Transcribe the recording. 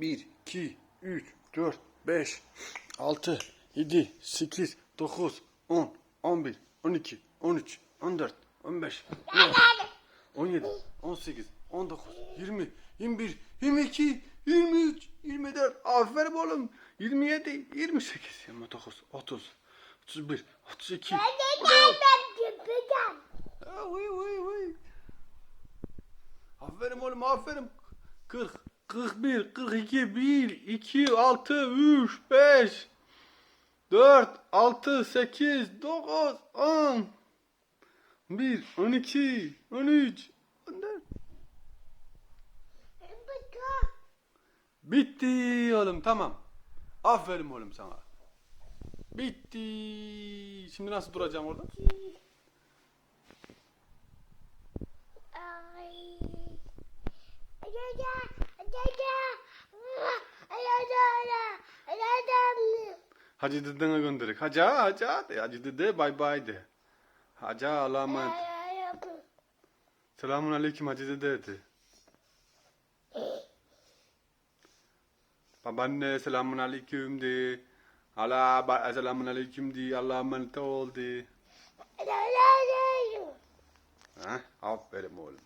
1, 2, 3, 4, 5, 6, 7, 8, 9, 10, 11, 12, 13, 14, 15, 16, 17, 18, 19, 20, 21, 22, 23, 24, aferin oğlum, 27, 28, 29, 30, 31, 32, Ha, uy, uy, uy. Aferin oğlum aferin. 40, 41, 42, 1, 2, 6, 3, 5, 4, 6, 8, 9, 10, 1, 12, 13, 14. Bitti oğlum tamam. Aferin oğlum sana. Bitti. Şimdi nasıl duracağım orada? Hacı dedene gönderek. Hacı hacı de. Hacı dede bay bay de. Hacı Allah'a emanet. Selamun aleyküm hacı dede de. Babaanne selamun aleyküm de. Ala selamun aleyküm de. Allah'a emanet ol de. Ha, aferin oğlum.